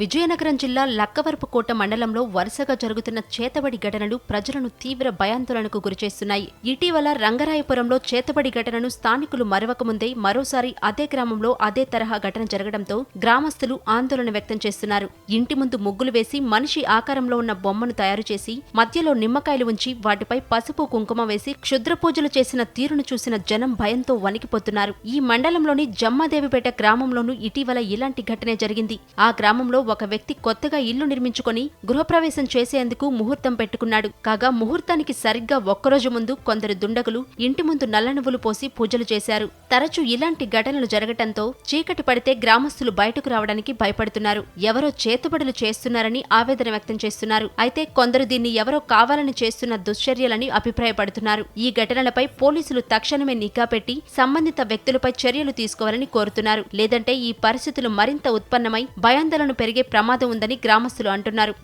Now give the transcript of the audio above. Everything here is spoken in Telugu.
విజయనగరం జిల్లా లక్కవరపుకోట మండలంలో వరుసగా జరుగుతున్న చేతబడి ఘటనలు ప్రజలను తీవ్ర భయాందోళనకు గురిచేస్తున్నాయి. ఇటీవల రంగరాయపురంలో చేతబడి ఘటనను స్థానికులు మరవకముందే మరోసారి అదే గ్రామంలో అదే తరహా ఘటన జరగడంతో గ్రామస్తులు ఆందోళన వ్యక్తం చేస్తున్నారు. ఇంటి ముందు ముగ్గులు వేసి మనిషి ఆకారంలో ఉన్న బొమ్మను తయారు చేసి మధ్యలో నిమ్మకాయలు ఉంచి వాటిపై పసుపు కుంకుమ వేసి క్షుద్ర పూజలు చేసిన తీరును చూసిన జనం భయంతో వణికిపోతున్నారు. ఈ మండలంలోని జమ్మాదేవిపేట గ్రామంలోనూ ఇటీవల ఇలాంటి ఘటనే జరిగింది. ఆ గ్రామంలో ఒక వ్యక్తి కొత్తగా ఇల్లు నిర్మించుకొని గృహప్రవేశం చేసేందుకు ముహూర్తం పెట్టుకున్నాడు. కాగా ముహూర్తానికి సరిగ్గా ఒక్కరోజు ముందు కొందరు దుండగులు ఇంటి ముందు నల్లనువ్వులు పోసి పూజలు చేశారు. తరచూ ఇలాంటి ఘటనలు జరగటంతో చీకటి పడితే గ్రామస్తులు బయటకు రావడానికి భయపడుతున్నారు. ఎవరో చేతుబడులు చేస్తున్నారని ఆవేదన వ్యక్తం చేస్తున్నారు. అయితే కొందరు దీన్ని ఎవరో కావాలని చేస్తున్న దుశ్చర్యలని అభిప్రాయపడుతున్నారు. ఈ ఘటనలపై పోలీసులు తక్షణమే నిఘా పెట్టి సంబంధిత వ్యక్తులపై చర్యలు తీసుకోవాలని కోరుతున్నారు. లేదంటే ఈ పరిస్థితులు మరింత ఉత్పన్నమై భయాందోళన పెరిగే ప్రమాదం ఉందని గ్రామస్తులు అంటున్నారు.